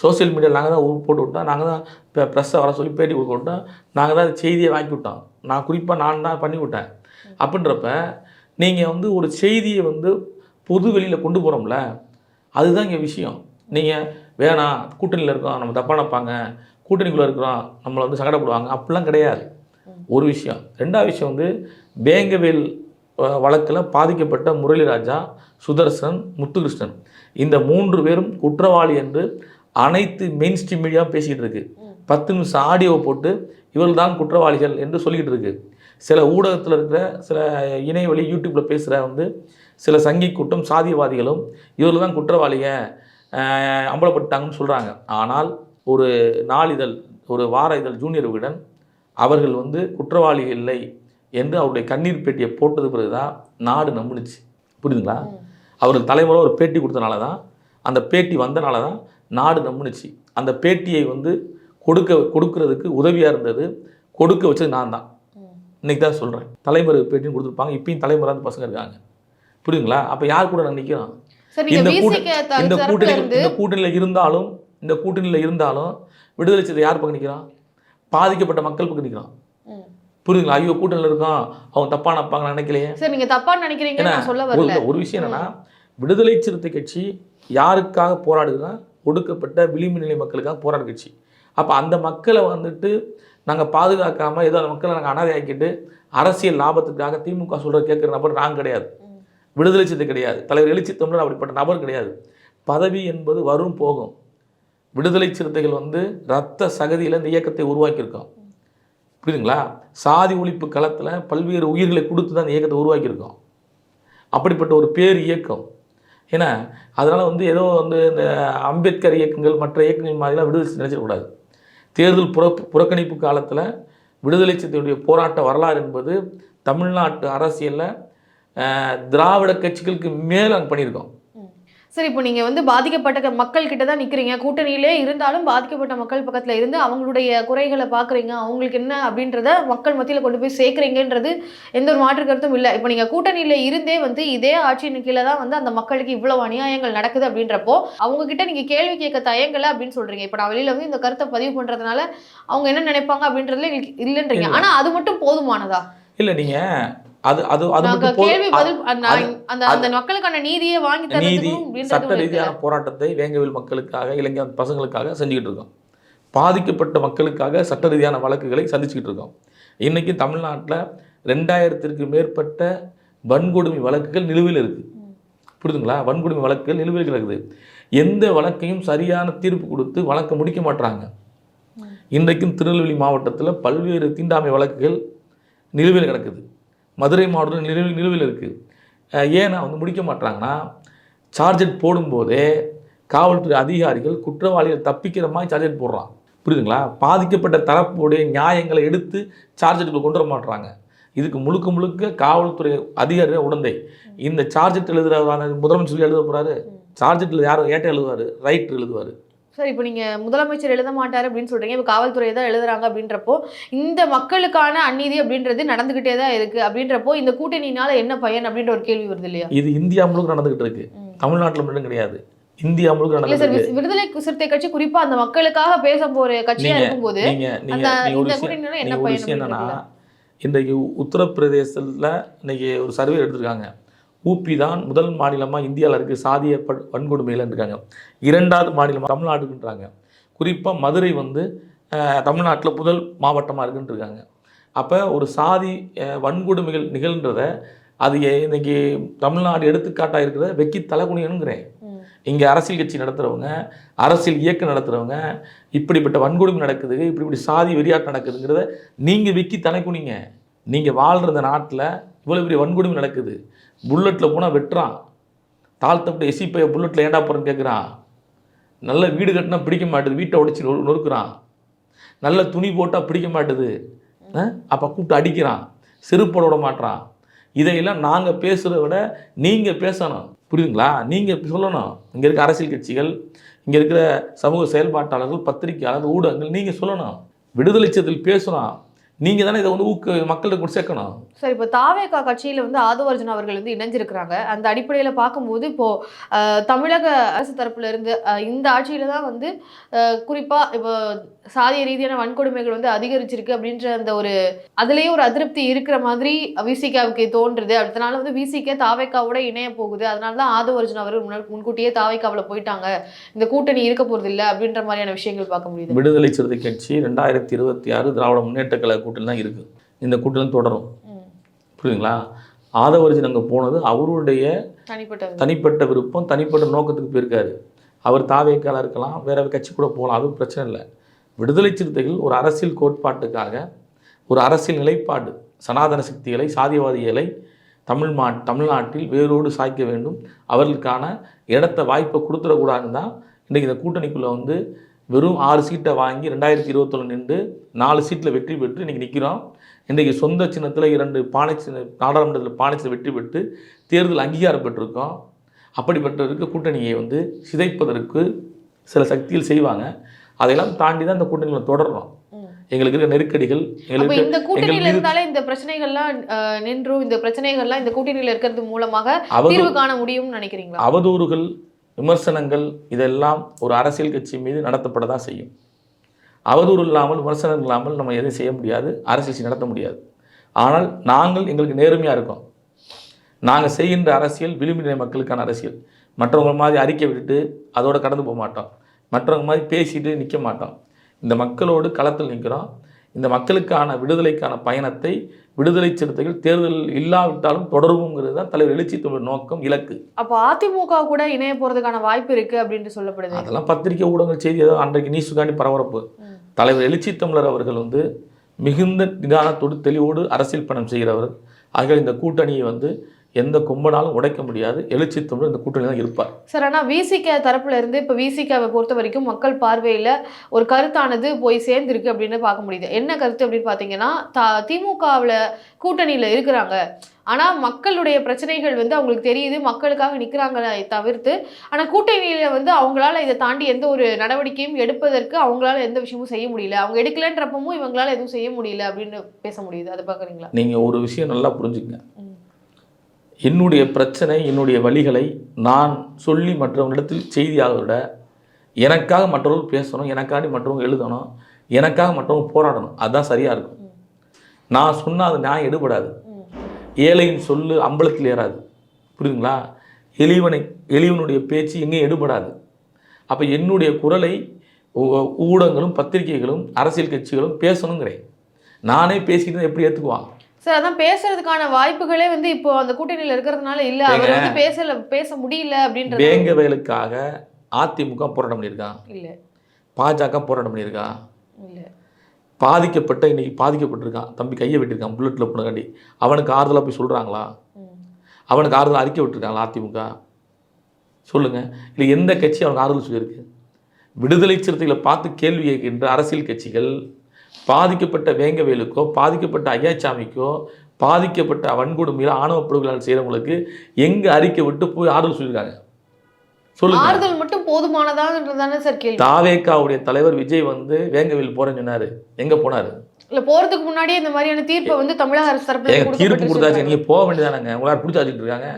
சோஷியல் மீடியாவில் நாங்கள் தான் போட்டு விட்டோம். நாங்கள் தான் இப்போ ப்ரெஸ்ஸை வர சொல்லி பேட்டி கொடுக்க விட்டோம். நாங்கள் தான் செய்தியை வாங்கி விட்டோம். நான் குறிப்பாக நான் தான் பண்ணி விட்டேன். அப்படின்றப்ப நீங்கள் வந்து ஒரு செய்தியை வந்து பொது வெளியில் கொண்டு போகிறோம்ல அதுதான் இங்கே விஷயம். நீங்கள் வேணாம் கூட்டணியில் இருக்கோம் நம்ம தப்பாக நினைப்பாங்க. கூட்டணிக்குள்ளே இருக்கிறோம் நம்மளை வந்து சங்கடப்படுவாங்க. அப்படிலாம் கிடையாது. ஒரு விஷயம். ரெண்டாவது விஷயம் வந்து வேங்கவேல் வழக்கில் பாதிக்கப்பட்ட முரளிராஜா சுதர்சன் முத்துகிருஷ்ணன். இந்த மூன்று பேரும் குற்றவாளி என்று அனைத்து மெயின் ஸ்ட்ரீம் மீடியாவும் பேசிக்கிட்டு இருக்கு. பத்து நிமிஷம் ஆடியோவை போட்டு இவர்கள் தான் குற்றவாளிகள் என்று சொல்லிக்கிட்டு இருக்கு. சில ஊடகத்தில் இருக்கிற சில இணையவழி யூடியூப்பில் பேசுகிற வந்து சில சங்கி கூட்டம் சாதியவாதிகளும் இவர்கள் தான் குற்றவாளிக அஹ், அம்பலப்பட்டாங்கன்னு சொல்கிறாங்க ஆனால் ஒரு நாளிதழ் ஒரு வார இதழ் ஜூனியர் விகடன் அவர்கள் வந்து குற்றவாளி இல்லை என்று அவருடைய கண்ணீர் பேட்டியை போட்டது பிறகு தான் நாடு நம்புனுச்சு. புரியுதுங்களா? அவர்கள் தலைமுறை ஒரு பேட்டி கொடுத்தனால தான் அந்த பேட்டி வந்தனால தான் நாடு நம்புனுச்சு. அந்த பேட்டியை வந்து கொடுக்க கொடுக்கறதுக்கு உதவியாக இருந்தது கொடுக்க வச்சது நான் தான் இன்னைக்கு தான் சொல்கிறேன் தலைமுறை பேட்டின்னு கொடுத்துருப்பாங்க. இப்பயும் தலைமுறை அந்த பசங்க இருக்காங்க. புரியுதுங்களா? அப்போ யார் கூட நான் நிற்கிறோம் இந்த கூட்ட- விசிக இந்த கூட்டணி இந்த கூட்டணியில் இருந்தாலும் இந்த கூட்டணியில் இருந்தாலும் விடுதலை சிறுத்தை யார் பக்கம் நிற்கிறான் பாதிக்கப்பட்ட மக்கள் பக்கம் நிற்கிறான். புரியுதுங்களா? ஐயோ கூட்டணியில் இருக்கோம் அவங்க தப்பாக நினைப்பாங்க நினைக்கலையே. சார் நீங்க தப்பா நினைக்கிறீங்க ஏன்னா நான் சொல்ல ஒரு வரல. ஒரு விஷயம் என்னன்னா விடுதலை சிறுத்தை கட்சி யாருக்காக போராடுதுன்னா ஒடுக்கப்பட்ட விளிம்பு நிலை மக்களுக்காக போராடு கட்சி. அப்போ அந்த மக்களை வந்துட்டு நாங்கள் பாதுகாக்காமல் ஏதோ அந்த மக்களை நாங்கள் அனாதையாக்கிட்டு அரசியல் லாபத்துக்காக திமுக சொல்கிற கேட்குற நபர் நான் கிடையாது. விடுதலை சித்து கிடையாது. தலைவர் எழுச்சி தமிழர் அப்படிப்பட்ட நபர் கிடையாது. பதவி என்பது வரும் போகும். விடுதலை சிறுத்தைகள் வந்து ரத்த சகதியில் இந்த இயக்கத்தை உருவாக்கியிருக்கோம். புரியுதுங்களா? சாதி ஒழிப்பு களத்தில் பல்வேறு உயிர்களை கொடுத்து தான் இந்த இயக்கத்தை உருவாக்கியிருக்கோம். அப்படிப்பட்ட ஒரு பேர் இயக்கம். ஏன்னா அதனால் வந்து ஏதோ வந்து இந்த அம்பேத்கர் இயக்கங்கள் மற்ற இயக்கங்கள் மாதிரிலாம் விடுதலை சிறுத்தை நினைச்சிடக்கூடாது. தேர்தல் புற புறக்கணிப்பு காலத்தில் விடுதலை சிறுத்தையுடைய போராட்ட வரலாறு என்பது தமிழ்நாட்டு அரசியலில் திராவிட கட்சிகளுக்கு மேலே நாங்கள் பண்ணியிருக்கோம். சரி இப்போ நீங்க வந்து பாதிக்கப்பட்ட மக்கள் கிட்ட தான் நிக்கிறீங்க. கூட்டணியிலே இருந்தாலும் பாதிக்கப்பட்ட மக்கள் பக்கத்துல இருந்து அவங்களுடைய குறைகளை பாக்குறீங்க அவங்களுக்கு என்ன அப்படின்றத மக்கள் மத்தியில கொண்டு போய் சேர்க்குறீங்கன்றது எந்த ஒரு மாற்று கருத்தும் இல்லை. இப்போ நீங்க கூட்டணியில இருந்தே வந்து இதே ஆட்சியின் கீழே தான் வந்து அந்த மக்களுக்கு இவ்வளவு அநியாயங்கள் நடக்குது அப்படின்றப்போ அவங்க கிட்ட நீங்க கேள்வி கேட்க தயங்கல அப்படின்னு சொல்றீங்க. இப்போ நான் வெளியில வந்து இந்த கருத்தை பதிவு பண்றதுனால அவங்க என்ன நினைப்பாங்க அப்படின்றதுல எங்களுக்கு இல்லைன்றீங்க. ஆனா அது மட்டும் போதுமானதா? இல்லை நீங்கள் அது அது அது அந்த மக்களுக்கான நீதியை வாங்கி நீதி சட்ட? ரீதியான போராட்டத்தை வேங்கவேல் மக்களுக்காக இளைஞர் பசங்களுக்காக செஞ்சுக்கிட்டு இருக்கோம். பாதிக்கப்பட்ட மக்களுக்காக சட்ட ரீதியான வழக்குகளை சந்திச்சுக்கிட்டு இருக்கோம். இன்றைக்கி தமிழ்நாட்டில் ரெண்டாயிரத்திற்கு மேற்பட்ட வன்கொடுமை வழக்குகள் நிலுவையில் இருக்குது புரியுதுங்களா? வன்கொடுமை வழக்குகள் நிலுவையில் கிடக்குது. எந்த வழக்கையும் சரியான தீர்ப்பு கொடுத்து வழக்கை முடிக்க மாட்றாங்க. இன்றைக்கும் திருநெல்வேலி மாவட்டத்தில் பல்வேறு தீண்டாமை வழக்குகள் நிலுவையில் கிடக்குது. மதுரை மாவட்டம் நிலுவையில் நிலுவையில் இருக்குது ஏன்னா வந்து முடிக்க மாட்றாங்கன்னா சார்ஜெட் போடும்போதே காவல்துறை அதிகாரிகள் குற்றவாளிகள் தப்பிக்கிற மாதிரி சார்ஜெட் போடுறான். புரியுதுங்களா? பாதிக்கப்பட்ட தரப்புடைய நியாயங்களை எடுத்து சார்ஜெட்டுக்குள்ள கொண்டு வர மாட்றாங்க. இதுக்கு முழுக்க முழுக்க காவல்துறை அதிகாரிகள் உடந்தை. இந்த சார்ஜெட் எழுதுகிற முதலமைச்சர் எழுத போகிறாரு சார்ஜெட்டில் யார் ஏட்ட எழுதுவார்? ரைட் எழுதுவார். சார் இப்போ நீங்க முதலமைச்சர் எழுத மாட்டாரு அப்படின்னு சொல்றீங்க. இப்போ காவல்துறை தான் எழுதுறாங்க அப்படின்றப்போ இந்த மக்களுக்கான அநீதி அப்படின்றது நடந்துகிட்டே தான் இருக்கு. அப்படின்றப்போ இந்த கூட்டணினால என்ன பயன் அப்படின்ற ஒரு கேள்வி வருது இல்லையா? இது இந்தியா முழுக்க நடந்துகிட்டு இருக்கு. தமிழ்நாட்டில் மட்டும் கிடையாது. இந்தியா முழுக்க நடந்துகிட்டு விடுதலை சிறுத்தை கட்சி குறிப்பா அந்த மக்களுக்காக பேச போற கட்சியா இருக்கும்போது விஷயம் கூட்டணினால என்ன பயன் என்னன்னா? இன்றைக்கு உத்தரப்பிரதேசத்தில் இன்னைக்கு ஒரு சர்வே எடுத்திருக்காங்க. ஊபி தான் முதல் மாநிலமாக இந்தியாவில் இருக்குது சாதிய ப- வன்கொடுமையில் இருக்காங்க இரண்டாவது மாநிலமாக தமிழ்நாடுன்றாங்க. குறிப்பாக மதுரை வந்து தமிழ்நாட்டில் முதல் மாவட்டமாக இருக்குன்னு இருக்காங்க அப்போ ஒரு சாதி வன்கொடுமைகள் நிகழ்ன்றத அது இன்னைக்கு தமிழ்நாடு எடுத்துக்காட்டாக இருக்கிறத வெக்கி தலைகுனியனுங்கிறேன். இங்கே அரசியல் கட்சி நடத்துகிறவங்க அரசியல் இயக்கம் நடத்துகிறவங்க இப்படிப்பட்ட வன்கொடுமை நடக்குது இப்படி இப்படி சாதி வெறியாட்டம் நடக்குதுங்கிறத நீங்கள் வெக்கி தலைக்குனிங்க நீங்கள் வாழ்கிற இந்த நாட்டில் இவ்வளோ பெரிய வன்கொடுமை நடக்குது. புல்லட்டில் போனால் வெட்டுறான். தாழ்த்தப்பட்ட எசி பைய புல்லட்டில் ஏண்டா போகிறேன்னு கேட்குறான் நல்ல வீடு கட்டினா பிடிக்க மாட்டுது. வீட்டை உடைச்சி நொறு நொறுக்குறான். நல்ல துணி போட்டால் பிடிக்க மாட்டுது. அப்போ கூப்பிட்டு அடிக்கிறான். செருப்போட விட மாட்றான். இதையெல்லாம் நாங்கள் பேசுகிறத விட நீங்கள் பேசணும். புரியுதுங்களா? நீங்கள் சொல்லணும். இங்கே இருக்க அரசியல் கட்சிகள் இங்கே இருக்கிற சமூக செயல்பாட்டாளர்கள் பத்திரிகையாளர்கள் ஊடகங்கள் நீங்கள் சொல்லணும். விடுதலை சிறுத்தைகள் பேசணும். நீங்கள் தானே இதை வந்து ஊக்க மக்கள்கிட்ட கொண்டு சேர்க்கணும். சார் இப்போ தாவேகா கட்சியில வந்து ஆதவர்ஜுன் அவர்கள் வந்து இணைஞ்சிருக்கிறாங்க. அந்த அடிப்படையில பார்க்கும்போது இப்போ தமிழக அரசு தரப்புல இருந்து இந்த ஆட்சியில தான் வந்து அஹ், குறிப்பா இப்போ சாதிய ரீதியான வன்கொடுமைகள் வந்து அதிகரிச்சிருக்கு அப்படின்ற அந்த ஒரு அதுலயே ஒரு அதிருப்தி இருக்கிற மாதிரி விசிகாவுக்கு தோன்றுது. அதனால வந்து விசிக தாவேக்காவோட இணைய போகுது. அதனால தான் ஆதவர்ஜுன் அவர்கள் முன்னாடி முன்கூட்டியே தாவேக்காவில் போயிட்டாங்க. இந்த கூட்டணி இருக்க போறது இல்ல அப்படின்ற மாதிரியான விஷயங்கள் பார்க்க முடியுது. விடுதலை சிறுத்தை கட்சி ரெண்டாயிரத்தி இருபத்தி ஆறு திராவிட முன்னேற்ற கழக கூட்டணி தான் இருக்குது இந்த கூட்டணி தொடரும். புரியுதுங்களா? ஆதவர்ஜன் அங்கே போனது அவருடைய தனிப்பட்ட தனிப்பட்ட விருப்பம் தனிப்பட்ட நோக்கத்துக்கு போயிருக்காரு. அவர் தாவேக்கால இருக்கலாம் வேற கட்சி கூட போகலாம் அதுவும் பிரச்சனை இல்லை. விடுதலை சிறுத்தைகள் ஒரு அரசியல் கோட்பாட்டுக்காக ஒரு அரசியல் நிலைப்பாடு சனாதன சக்திகளை சாதியவாதிகளை தமிழ் மா தமிழ்நாட்டில் வேரோடு சாய்க்க வேண்டும். அவர்களுக்கான இடத்த வாய்ப்பை கொடுத்துடக்கூடாதுன்னு தான் இன்றைக்கி இந்த கூட்டணிக்குள்ளே வந்து வெறும் ஆறு சீட்டை வாங்கி ரெண்டாயிரத்தி இருபத்தொன்று நின்று நாலு சீட்டில் வெற்றி பெற்று இன்றைக்கி நிற்கிறோம் இன்றைக்கி சொந்த சின்னத்தில் இரண்டு பானை சின்ன நாடாளுமன்றத்தில் பானை வெற்றி பெற்று தேர்தல் அங்கீகாரம் பெற்றிருக்கோம். அப்படிப்பட்ட இருக்க கூட்டணியை வந்து சிதைப்பதற்கு சில சக்திகள் செய்வாங்க. அதையெல்லாம் தாண்டி தான் இந்த கூட்டணிகளை தொடர்றோம். எங்களுக்கு இருக்க நெருக்கடிகள் எங்களுக்கு இந்த கூட்டணியில இருந்தாலே இந்த பிரச்சனைகள்லாம் நின்றும் இந்த பிரச்சனைகள்லாம் இந்த கூட்டணியில இருக்கிறது மூலமாக தீர்வு காண முடியும்னு நினைக்கிறீங்களா? அவதூறுகள் விமர்சனங்கள் இதெல்லாம் ஒரு அரசியல் கட்சி மீது நடத்தப்பட தான் செய்யும். அவதூறு இல்லாமல் விமர்சனம் இல்லாமல் நம்ம எதையும் செய்ய முடியாது அரசியல் கட்சி நடத்த முடியாது. ஆனால் நாங்கள் எங்களுக்கு நேர்மையாக இருக்கோம். நாங்கள் செய்கின்ற அரசியல் விளிம்பு மக்களுக்கான அரசியல். மற்றவங்க மாதிரி அறிக்கை விட்டுட்டு அதோடு கடந்து போக மாட்டோம். மற்றவங்க மாதிரி பேசிட்டு நிற்க மாட்டோம். இந்த மக்களோடு களத்தில் நிற்கிறோம். இந்த மக்களுக்கான விடுதலைக்கான பயணத்தை விடுதலை சிறுத்தைகள் தேர்தல் இல்லாவிட்டாலும் தொடருவோங்கிறது தான் தலைவர் எழுச்சி தமிழ் நோக்கம் இலக்கு. அப்போ அதிமுக கூட இணைய போறதுக்கான வாய்ப்பு இருக்கு அப்படின்ட்டு சொல்லப்படுது. அதெல்லாம் பத்திரிக்கை ஊடகங்கள் செய்தி ஏதோ அன்றைக்கு நீசுகாண்டி பரபரப்பு. தலைவர் எழுச்சி தமிழர் அவர்கள் வந்து மிகுந்த நிதானத்தோடு தெளிவோடு அரசியல் பணம் செய்கிறவர். ஆக இந்த கூட்டணியை வந்து எந்த கும்பனாலும் உடைக்க முடியாது. எழுச்சி தமிழர் இந்த கூட்டணி தான் இருப்பார். சார் ஆனா விசிக தரப்புல இருந்து இப்ப விசிகாவை பொறுத்த வரைக்கும் மக்கள் பார்வையில ஒரு கருத்தானது போய் சேர்ந்திருக்கு அப்படின்னு பார்க்க முடியுது. என்ன கருத்து அப்படின்னு பாத்தீங்கன்னா த- திமுகவுல கூட்டணியில இருக்கிறாங்க. ஆனா மக்களுடைய பிரச்சனைகள் வந்து அவங்களுக்கு தெரியுது. மக்களுக்காக நிக்கிறாங்களே தவிர்த்து ஆனா கூட்டணியில வந்து அவங்களால இதை தாண்டி எந்த ஒரு நடவடிக்கையும் எடுப்பதற்கு அவங்களால எந்த விஷயமும் செய்ய முடியல. அவங்க எடுக்கலன்றப்பமும் இவங்களால எதுவும் செய்ய முடியல அப்படின்னு பேச முடியுது. அதை பாக்குறீங்களா நீங்கள் ஒரு விஷயம் நல்லா புரிஞ்சுக்கங்க. என்னுடைய பிரச்சனை என்னுடைய வழிகளை நான் சொல்லி மற்றவங்களிடத்தில் செய்தியாக விட எனக்காக மற்றவர்கள் பேசணும் எனக்காண்டி மற்றவங்க எழுதணும் எனக்காக மற்றவங்க போராடணும். அதுதான் சரியாக இருக்கும். நான் சொன்னால் அது நியாயம் எடுபடாது. ஏழையின் சொல்லு அம்பலத்தில் ஏறாது. புரியுதுங்களா? எளிவனை எளிவனுடைய பேச்சு எங்கேயும் எடுபடாது. அப்போ என்னுடைய குரலை ஊடகங்களும் பத்திரிகைகளும் அரசியல் கட்சிகளும் பேசணுங்கிறேன். நானே பேசிட்டு எப்படி ஏற்றுக்குவான் சார் அதான் பேசுறதுக்கான வாய்ப்புகளே வந்து இப்போ அந்த கூட்டணியில இருக்கிறதுனால இல்ல. அவர். வந்து பேசல பேச முடியல அப்படின்றது வேங்க வயலுக்காக அதிமுக போராட்டம் பண்ணியிருக்கான் இல்ல. பாஜக போராட்டம் பண்ணியிருக்கான் இல்ல. பாதிக்கப்பட்ட இன்னைக்கு பாதிக்கப்பட்டிருக்கான் தம்பி கையை வெட்டியிருக்கான் புல்லட்டில் போனக்காண்டி அவனுக்கு ஆறுதலாக போய் சொல்கிறாங்களா. அவனுக்கு ஆறுதல் அறிக்கை விட்டுருக்காங்களா அதிமுக? சொல்லுங்க. இல்லை எந்த கட்சி அவனுக்கு ஆறுதல் சொல்லியிருக்கு? விடுதலை சிறுத்தைகளை பார்த்து கேள்வி கேட்கின்ற அரசியல் கட்சிகள் பாதிக்கப்பட்ட வேங்கவேலுக்கோ பாதிக்கப்பட்ட ஐயாச்சாமிக்கோ பாதிக்கப்பட்ட வன்கொடுமையில் ஆணவ படுகொலைகள் செய்கிறவங்களுக்கு எங்கே அறிக்கை விட்டு போய் ஆறுதல் சொல்லியிருக்காங்க சொல்லுங்க. ஆறுதல் மட்டும் போதுமானதான்றதானே சார் கேள்வி. தாவேக்காவுடைய தலைவர் விஜய் வந்து வேங்கவேல் போறேன்னு சொன்னாரு. எங்க போனாரு? இல்ல போறதுக்கு முன்னாடியே இந்த மாதிரியான தீர்ப்பை வந்து தமிழக அரசு தரப்புல தீர்ப்பு கொடுத்தாச்சு. நீங்க போக வேண்டியதானங்க. உங்களால் பிடிச்சி வச்சுட்டு இருக்காங்க.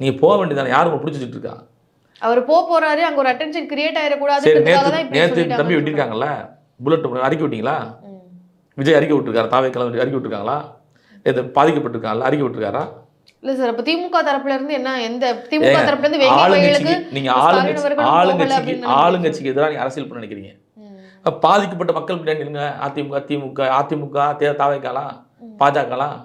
நீங்க போக வேண்டியதானே. யாரும் உங்களை பிடிச்சி வச்சுட்டு இருக்கா? அவர் போக போறாரு. அங்க ஒரு அட்டென்ஷன் கிரியேட் நேத்து சொல்லிட்டாங்கன்னு தம்பி வெட்டியிருக்காங்கல்ல? புல்லட் அறிக்கை விட்டீங்களா? சொல்றாங்க. விஜய் அறிக்கை விட்டுருக்காரு? தாவேக்கால அறிக்கை விட்டுருக்காங்களா? நேற்று பாதிக்கப்பட்டிருக்காங்களா? அறிக்கை விட்டுருக்காரா? இல்ல சார் அப்ப திமுக தரப்புல இருந்து என்ன எந்த திமுக தரப்புல இருந்து ஆளுங்கட்சிக்கு நீங்க ஆளுங்கட்சி ஆளுங்கட்சிக்கு. ஆளுங்கட்சிக்கு எதிராக நீங்க அரசியல் பண்ண நினைக்கிறீங்க. பாதிக்கப்பட்ட மக்கள் பின்னாடி நில்லுங்க. அதிமுக திமுக அதிமுக தே தாவைக்கலாம் பாஜகலாம்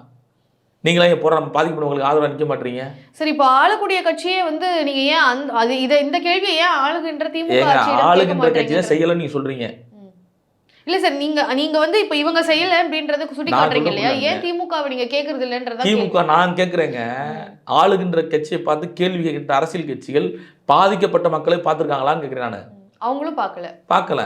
நீங்களே இங்கே போகிற பாதிக்கப்பட்டவங்களுக்கு ஆதரவாக நிற்க மாட்டீங்க. சரி இப்போ ஆளக்கூடிய கட்சியே வந்து நீங்க ஏன் அந்த அது இதை இந்த கேள்வியை ஏன் ஆளுகின்ற திமுக ஆளுகின்ற கட்சி மாட்டேங்கிறீங்க? தான் செய்யலைன்னு நீங்கள் சொல்கிறீங்க ம். இல்ல சார் நீங்க நீங்க வந்து இப்ப இவங்க செய்யல அப்படின்றத சுட்டி காட்டுறீங்க இல்லையா. ஏன் திமுகவை நீங்க கேக்குறது இல்லன்றதா. திமுக நான் கேட்குறேங்க ஆளுகின்ற கட்சியை பார்த்து கேள்வி கேட்கிற அரசியல் கட்சிகள் பாதிக்கப்பட்ட மக்களை பார்த்துருக்காங்களான்னு கேட்குறேன் நான் அவங்களும் பார்க்கல பார்க்கல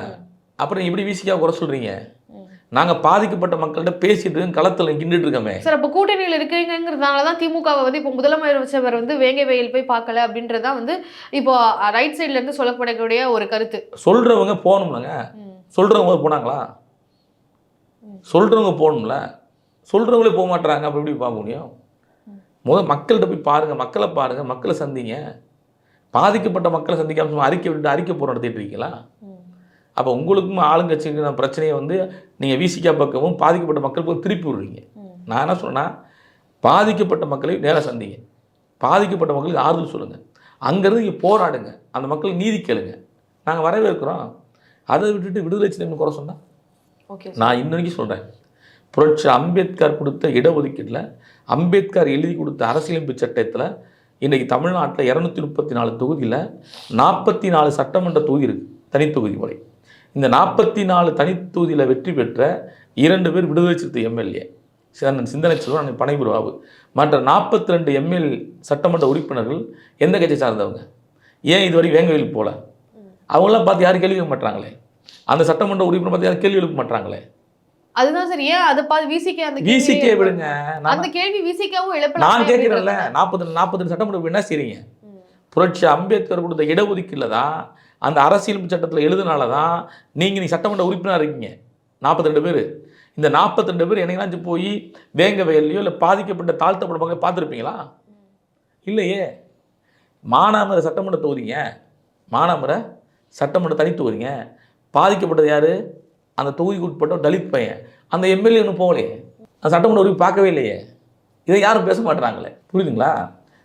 அப்புறம் இப்படி வீசிக்கா குறை சொல்கிறீங்க ம். நாங்கள் பாதிக்கப்பட்ட மக்கள்கிட்ட பேசிட்டு களத்தில் கிண்டுட்டு இருக்கோமே சார் அப்ப கூட்டணியில் இருக்கிறீங்கிறதுனால தான் திமுகவை வந்து இப்போ முதலமைச்சர் வந்து வேங்கை வயல் போய் பார்க்கல அப்படின்றதா வந்து இப்போ ரைட் சைடுல இருந்து சொல்லப்படக்கூடிய ஒரு கருத்து சொல்கிறவங்க போகணும்லங்க. சொல்கிறவங்க போனாங்களா? சொல்கிறவங்க போகணும்ல. சொல்கிறவங்களே போக மாட்டாங்க அப்படி எப்படி பார்க்க முடியும்? முதல் மக்கள்கிட்ட போய் பாருங்கள் மக்களை பாருங்கள் மக்களை சந்திங்க. பாதிக்கப்பட்ட மக்களை சந்திக்காம சும்மா அறிக்கை விட்டு அறிக்கை போகிற நடத்திட்டு இருக்கீங்களா? அப்போ உங்களுக்கும் ஆளுங்கட்சிக்கு பிரச்சனையை வந்து நீங்கள் விசிகா பக்கமும் பாதிக்கப்பட்ட மக்களுக்கும் திருப்பி விடுறீங்க. நான் என்ன சொன்னேன்னா பாதிக்கப்பட்ட மக்களை நேராக சந்திங்க. பாதிக்கப்பட்ட மக்களுக்கு ஆறுதல் சொல்லுங்கள் அங்கேருந்து இங்கே போராடுங்க. அந்த மக்களுக்கு நீதி கேளுங்க. நாங்கள் வரவேற்கிறோம். அதை விட்டுட்டு விடுதலை சின்னம் குறை சொன்னா? ஓகே நான் இன்னைக்கு சொல்கிறேன் புரட்சி அம்பேத்கர் கொடுத்த இடஒதுக்கீட்டில் அம்பேத்கர் எழுதி கொடுத்த அரசியலமைப்பு சட்டத்தில் இன்றைக்கி தமிழ்நாட்டில் இரநூத்தி முப்பத்தி நாலு தொகுதியில் நாற்பத்தி நாலு சட்டமன்ற தொகுதி இருக்குது தனித்தொகுதி முறை. இந்த நாற்பத்தி நாலு தனித்தொகுதியில் வெற்றி பெற்ற இரண்டு பேர் விடுதலை சிறுத்தை எம்எல்ஏ. சிந்தனை செல்வன் அன்னை பனைபுருவாவு மற்ற நாற்பத்தி ரெண்டு எம்எல் சட்டமன்ற உறுப்பினர்கள் எந்த கட்சியை சார்ந்தவங்க? ஏன் இதுவரை வேங்கவேல் போல? அவங்களாம் பார்த்து யாரும் கேள்வி கேட்க மாட்டாங்களே அந்த சட்டமன்ற உறுப்பினர் பார்த்து யாரும் கேள்வி எழுப்ப மாட்டாங்களே அதுதான் சார் ஏன் அதை பார்த்து விசிகே அந்த விசிகே எழுப்ப- விடுங்க. நான் அந்த கேள்வி விசிகாவும் எழுப்பலாம் நான் கேட்குறேன்ல நாற்பது நாற்பது சட்டமன்ற என்ன செய்றீங்க. புரட்சி அம்பேத்கர் கொடுத்த இடஒதுக்கீட்டில் தான் அந்த அரசியல் சட்டத்தில் எழுதுனால தான் நீங்கள் நீ சட்டமன்ற உறுப்பினராக இருக்கீங்க. நாற்பத்தி ரெண்டு பேர். இந்த நாற்பத்தி ரெண்டு பேர் என்னைக்காச்சும் போய் வேங்க வயல்லையோ இல்லை பாதிக்கப்பட்ட தாழ்த்தப்பட்ட மக்களை பார்த்துருப்பீங்களா? இல்லையே. மானாமர சட்டமன்ற தொகுதிங்க. மானாமர சட்டமன்ற தனி தொகுதிங்க பாதிக்கப்பட்டது யார்? அந்த தொகுதிக்கு உட்பட்ட தலித் பையன். அந்த எம்எல்ஏ ஒன்றும் போகலையே. அந்த சட்டமன்ற உறுப்பி பார்க்கவே இல்லையே. இதை யாரும் பேச மாட்டுறாங்களே. புரியுதுங்களா?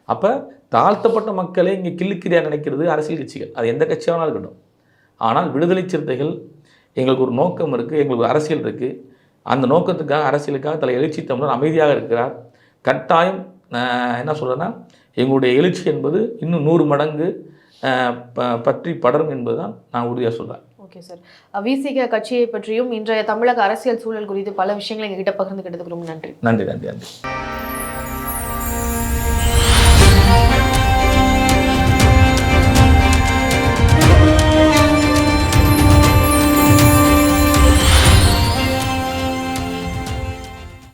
அப்போ தாழ்த்தப்பட்ட மக்களை இங்கே கிள்ளுக்கிரியாக நினைக்கிறது அரசியல் கட்சிகள். அது எந்த கட்சியானாலும் இருக்கட்டும். ஆனால் விடுதலை சிறுத்தைகள் எங்களுக்கு ஒரு நோக்கம் இருக்குது எங்களுக்கு அரசியல் இருக்குது அந்த நோக்கத்துக்காக அரசியலுக்காக தலை எழுச்சி தமிழர் அமைதியாக இருக்கிறார். கட்டாயம் நான் என்ன சொல்கிறேன்னா எங்களுடைய எழுச்சி என்பது இன்னும் நூறு மடங்கு பற்றி படரும் என்பது தான் நான் உறுதியாக சொல்கிறேன் ஓகே சார். விசிக கட்சியை பற்றியும் இன்றைய தமிழக அரசியல் சூழல் குறித்து பல விஷயங்களை எங்ககிட்ட பகிர்ந்துக்கிட்டதுக்கு ரொம்ப நன்றி. நன்றி நன்றி நன்றி.